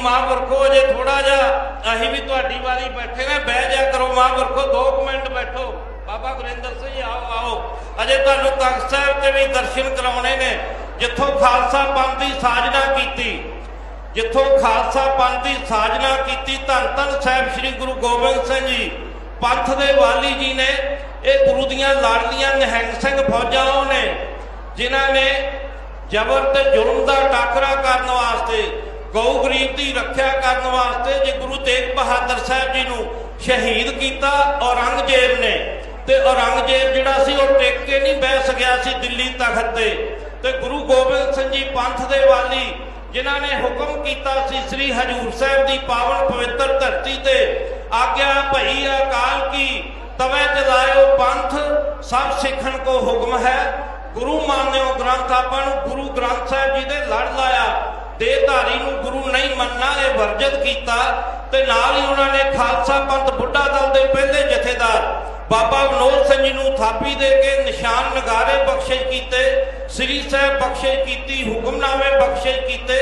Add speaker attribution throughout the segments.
Speaker 1: ਮਹਾਂਪੁਰਖੋ, ਅਜੇ ਥੋੜਾ ਜਿਹਾ ਅਸੀਂ ਵੀ ਤੁਹਾਡੀ ਵਾਰੀ ਬੈਠੇ ਬਹਿ ਜਾ ਕਰੋ ਮਹਾਂਪੁਰਖੋ 2 ਮਿੰਟ ਬੈਠੋ। ਬਾਬਾ ਗੁਰਿੰਦਰ ਸਿੰਘ ਆਓ ਆਓ। ਅਜੇ ਤੁਹਾਨੂੰ ਤਖਤ ਸਾਹਿਬ ਤੇ ਵੀ ਦਰਸ਼ਨ ਕਰਾਉਣੇ ਨੇ। ਜਿੱਥੋਂ ਖਾਲਸਾ ਪੰਥ ਦੀ ਸਾਜਨਾ ਕੀਤੀ, ਜਿੱਥੋਂ ਖਾਲਸਾ ਪੰਥ ਦੀ ਸਾਜਨਾ ਕੀਤੀ, ਧੰਨ ਧੰਨ ਸਾਹਿਬ ਸ੍ਰੀ ਗੁਰੂ ਗੋਬਿੰਦ ਸਿੰਘ ਜੀ, ਪੰਥ ਦੇ ਵਾਲੀ ਜੀ ਨੇ, ਇਹ ਗੁਰੂ ਦੀਆਂ ਲਾੜੀਆਂ ਨਿਹੰਗ ਸਿੰਘ ਫੌਜਾਂ ਉਹ ਨੇ, ਜਿਨ੍ਹਾਂ ਨੇ ਜ਼ਬਰ ਤੇ ਜ਼ੁਲਮ ਦਾ ਟਾਕਰਾ ਕਰਨ ਵਾਸਤੇ ਗਊ ਗਰੀਬ ਦੀ ਰੱਖਿਆ ਕਰਨ ਵਾਸਤੇ ਜੇ ਗੁਰੂ ਤੇਗ ਬਹਾਦਰ ਸਾਹਿਬ ਜੀ ਨੂੰ ਸ਼ਹੀਦ ਕੀਤਾ ਔਰੰਗਜ਼ੇਬ ਨੇ, ਤੇ ਔਰੰਗਜ਼ੇਬ ਜਿਹੜਾ ਸੀ ਉਹ ਟਿਕ ਕੇ ਨਹੀਂ ਬਹਿ ਸਕਿਆ ਸੀ ਦਿੱਲੀ ਤਖਤ ਤੇ। ਤੇ ਗੁਰੂ ਗੋਬਿੰਦ ਸਿੰਘ ਜੀ ਪੰਥ ਦੇ ਵਾਲੀ, ਜਿਨ੍ਹਾਂ ਨੇ ਹੁਕਮ ਕੀਤਾ ਸੀ ਸ੍ਰੀ ਹਜੂਰ ਸਾਹਿਬ ਦੀ ਪਾਵਨ ਪਵਿੱਤਰ ਧਰਤੀ ਤੇ, ਆਗਿਆ ਭਈ ਅਕਾਲ ਕੀ, ਤਵੇ ਚਲਾਇਓ ਪੰਥ, ਸਭ ਸਿੱਖਣ ਕੋ ਹੁਕਮ ਹੈ। ਗੁਰੂ ਮਾਨਿਓ ਗ੍ਰੰਥ ਆਪਾਂ ਨੂੰ ਗੁਰੂ ਗ੍ਰੰਥ ਸਾਹਿਬ ਜੀ ਦੇ ਲੜ ਲਾਇਆ ਦੇਹਧਾਰੀ ਨੂੰ ਗੁਰੂ ਨਹੀਂ ਮੰਨਣਾ, ਇਹ ਵਰਜਿਤ ਕੀਤਾ ਤੇ ਨਾਲ ਹੀ ਉਹਨਾਂ ਨੇ ਖਾਲਸਾ ਪੰਥ ਬੁੱਢਾ ਦਲ ਦੇ ਪਹਿਲੇ ਜਥੇਦਾਰ ਬਾਬਾ ਵਿਨੋਦ ਸਿੰਘ ਜੀ ਨੂੰ ਥਾਪੀ ਦੇ ਕੇ ਨਿਸ਼ਾਨ ਨਗਾਰੇ ਬਖਸ਼ਿਸ਼ ਕੀਤੇ, ਸ੍ਰੀ ਸਾਹਿਬ ਬਖਸ਼ਿਸ਼ ਕੀਤੀ, ਹੁਕਮਨਾਮੇ ਬਖਸ਼ਿਸ਼ ਕੀਤੇ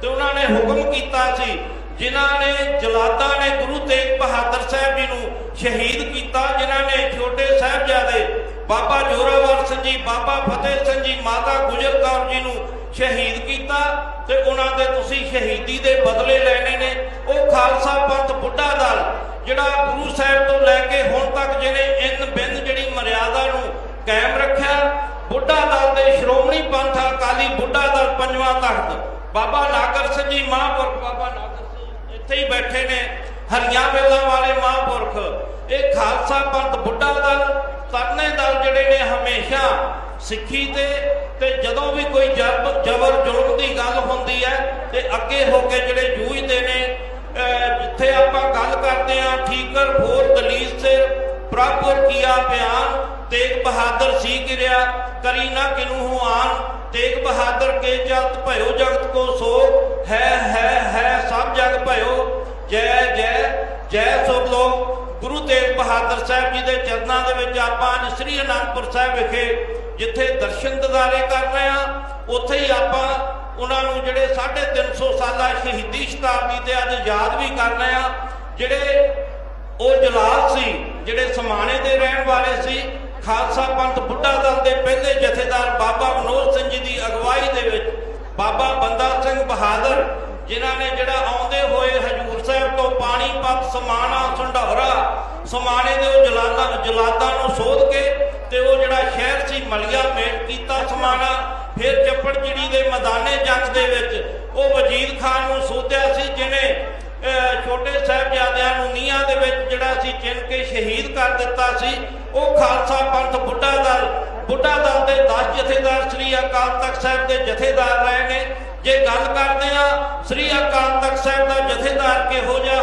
Speaker 1: ਤੇ ਉਹਨਾਂ ਨੇ ਹੁਕਮ ਕੀਤਾ ਸੀ, ਜਿਨ੍ਹਾਂ ਨੇ ਜਲਾਦਾਂ ਨੇ ਗੁਰੂ ਤੇਗ ਬਹਾਦਰ ਸਾਹਿਬ ਜੀ ਨੂੰ ਸ਼ਹੀਦ ਕੀਤਾ, ਜਿਨ੍ਹਾਂ ਨੇ ਛੋਟੇ ਸਾਹਿਬਜ਼ਾਦੇ ਬਾਬਾ ਜੋਰਾਵਰ ਸਿੰਘ ਜੀ, ਬਾਬਾ ਫਤਿਹ ਸਿੰਘ ਜੀ, ਮਾਤਾ ਗੁਜਰ ਕੌਰ ਜੀ ਨੂੰ ਸ਼ਹੀਦ ਕੀਤਾ ਤੇ ਉਹਨਾਂ ਦੇ ਤੁਸੀਂ ਸ਼ਹੀਦੀ ਦੇ ਬਦਲੇ ਲੈਣੇ ਨੇ। ਉਹ ਖਾਲਸਾ ਪੰਥ ਬੁੱਢਾ ਦਲ, ਜਿਹੜਾ ਗੁਰੂ ਸਾਹਿਬ ਤੋਂ ਲੈ ਕੇ ਹੁਣ ਤੱਕ ਜਿਹਨੇ ਇਨ ਬਿੰਦ ਜਿਹੜੀ ਮਰਿਆਦਾ ਨੂੰ ਕਾਇਮ ਰੱਖਿਆ, ਬੁੱਢਾ ਦਲ ਦੇ ਸ਼੍ਰੋਮਣੀ ਪੰਥ ਅਕਾਲੀ ਬੁੱਢਾ ਦਲ ਪੰਜਵਾਂ ਤਖਤ, ਬਾਬਾ ਨਾਗਰ ਸਿੰਘ ਜੀ ਮਹਾਂਪੁਰਖ, ਬਾਬਾ ਨਾਗਰ ਸਿੰਘ ਇੱਥੇ ਹੀ ਬੈਠੇ ਨੇ, ਹਰੀਆਂ ਵੇਲਾਂ ਵਾਲੇ ਮਹਾਂਪੁਰਖ। ਖਾਲਸਾ ਪੰਥ ਬੁੱਢਾ ਦਲ ਤਰਨੇ ਦਲ ਜਿਹੜੇ ਨੇ ਹਮੇਸ਼ਾ ਸਿੱਖੀ ਤੇ ਤੇ ਜਦੋਂ ਵੀ ਕੋਈ ਜਬਰ, ਜ਼ੁਲਮ ਦੀ ਗੱਲ ਹੁੰਦੀ ਹੈ, ਤੇ ਅੱਗੇ ਹੋ ਕੇ ਜਿਹੜੇ ਜੂਝਦੇ ਨੇ ਜਿੱਥੇ ਆਪਾਂ ਗੱਲ ਕਰਦੇ ਆ ਠੀਕਰ ਫੋਰ ਦਲੀਲ ਸੇ ਪ੍ਰਭੁਰ ਕੀਆ ਬਿਆਨ, ਤੇਗ ਬਹਾਦਰ ਸੀ ਗਿਰਿਆ, ਕਰੀ ਨਾ ਕਿਨੂ ਹੂ ਆਨ, ਤੇਗ ਬਹਾਦਰ ਕੇ ਚਲਤ ਭਇਓ ਜਗਤ ਕੋ ਸੋ ਹੈ ਹੈ ਹੈ, ਸਭ ਜਗ ਭਇਓ, ਜੈ ਜੈ ਜੈ ਸੋ ਗੁਰੂ ਤੇਗ ਬਹਾਦਰ ਸਾਹਿਬ ਜੀ ਦੇ ਚਰਨਾਂ ਦੇ ਵਿੱਚ ਆਪਾਂ ਅੱਜ ਸ੍ਰੀ ਅਨੰਦਪੁਰ ਸਾਹਿਬ ਵਿਖੇ ਜਿੱਥੇ ਦਰਸ਼ਨ ਦਿਦਾਰੇ ਕਰ ਰਹੇ ਆ ਉੱਥੇ ਹੀ ਆਪਾਂ ਉਹਨਾਂ ਨੂੰ ਜਿਹੜੇ 350 ਸਾਲਾ ਸ਼ਹੀਦੀ ਸ਼ਤਾਬਦੀ ਤੇ ਅੱਜ ਯਾਦ ਵੀ ਕਰ ਰਹੇ ਆ ਜਿਹੜੇ ਉਹ ਜਲਾਲ ਸੀ, ਜਿਹੜੇ ਸਮਾਣੇ ਦੇ ਰਹਿਣ ਵਾਲੇ ਸੀ, ਖਾਲਸਾ ਪੰਥ ਬੁੱਢਾ ਦਲ ਦੇ ਪਹਿਲੇ ਜਥੇਦਾਰ ਬਾਬਾ ਵਿਨੋਦ ਸਿੰਘ ਜੀ ਦੀ ਅਗਵਾਈ ਦੇ ਵਿੱਚ ਬਾਬਾ ਬੰਦਾ ਸਿੰਘ ਬਹਾਦਰ, ਜਿਨ੍ਹਾਂ ਨੇ ਜਿਹੜਾ ਆਉਂਦੇ ਹੋਏ ਹਜੂਰ ਸਾਹਿਬ ਤੋਂ ਪਾਣੀਪਤ ਸਮਾਣਾ ਸੰਢੌਰਾ ਸਮਾਣੇ ਦੇ ਉਹ ਜਲਾਦਾਂ ਜਲਾਦਾਂ ਨੂੰ ਸੋਧ ਕੇ ਤੇ ਉਹ ਜਿਹੜਾ ਸ਼ਹਿਰ ਸੀ ਮਲੀਆ, ਮੇਟ ਕੀਤਾ, ਸਮਾਣਾ, ਫਿਰ ਚੱਪੜ ਚਿੜੀ ਦੇ ਮੈਦਾਨੇ ਜੰਗ ਦੇ ਵਿੱਚ ਉਹ ਵਜੀਦ ਖਾਨ ਨੂੰ ਸੋਧਿਆ ਸੀ ਜਿਨੇ ਛੋਟੇ ਸਾਹਿਬਜ਼ਾਦਿਆਂ ਨੂੰ ਨੀਹਾਂ ਦੇ ਵਿੱਚ ਜਿਹੜਾ ਸੀ ਚਿੰਨ ਕੇ ਸ਼ਹੀਦ ਕਰ ਦਿੱਤਾ ਸੀ। ਉਹ ਖਾਲਸਾ ਪੰਥ ਬੁੱਢਾ ਦਲ ਬੁੱਢਾ ਦਲ ਦੇ 10 ਜਥੇਦਾਰ ਸ੍ਰੀ ਅਕਾਲ ਤਖਤ ਸਾਹਿਬ ਦੇ ਜਥੇਦਾਰ ਰਹੇ ਨੇ। ਜੇ ਗੱਲ ਕਰਦੇ ਆ ਸ੍ਰੀ ਅਕਾਲ ਤਖਤ ਸਾਹਿਬ ਦਾ ਜਥੇਦਾਰ ਕਿਹੋ ਜਿਹਾ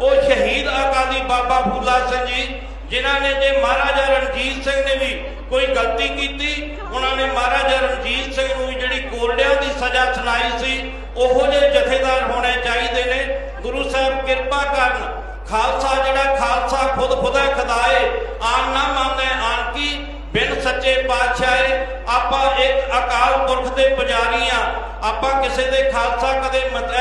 Speaker 1: ਉਹ ਸ਼ਹੀਦ ਅਕਾਲੀ ਬਾਬਾ ਫੂਲਾ ਸਿੰਘ ਜੀ, ਜਿਨ੍ਹਾਂ ਨੇ ਜੇ ਮਹਾਰਾਜਾ ਰਣਜੀਤ ਸਿੰਘ ਨੇ ਵੀ ਕੋਈ ਗਲਤੀ ਕੀਤੀ, ਉਹਨਾਂ ਨੇ ਮਹਾਰਾਜਾ ਰਣਜੀਤ ਸਿੰਘ ਨੂੰ ਜਿਹੜੀ ਕੋਲਡਿਆਂ ਦੀ ਸਜ਼ਾ ਸੁਣਾਈ ਸੀ, ਉਹੋ ਜਿਹੇ ਜਥੇਦਾਰ ਹੋਣੇ ਚਾਹੀਦੇ ਨੇ। ਗੁਰੂ ਸਾਹਿਬ ਕਿਰਪਾ ਕਰਨ, ਖਾਲਸਾ ਜਿਹੜਾ ਖਾਲਸਾ ਖੁਦ ਖੁਦਾ ਖੁਦਾਏ ਆਨ ਨਾ ਮੰਨੇ ਆਨ ਕੀ ਬਿਨ ਸੱਚੇ ਪਾਤਸ਼ਾਹੇ, ਆਪਾਂ ਇੱਕ ਅਕਾਲ ਪੁਰਖ ਦੇ ਪੁਜਾਰੀ ਆ। ਆਪਾਂ ਕਿਸੇ ਦੇ ਖਾਲਸਾ ਕਦੇ ਮਤੈਦ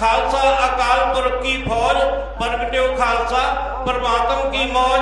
Speaker 1: ਖਾਲਸਾ ਅਕਾਲ ਪੁਰਖ ਕੀ ਫੌਜ? ਪ੍ਰਗਟਿਓ ਖਾਲਸਾ ਪਰਮਾਤਮ ਕੀ ਮੌਜ?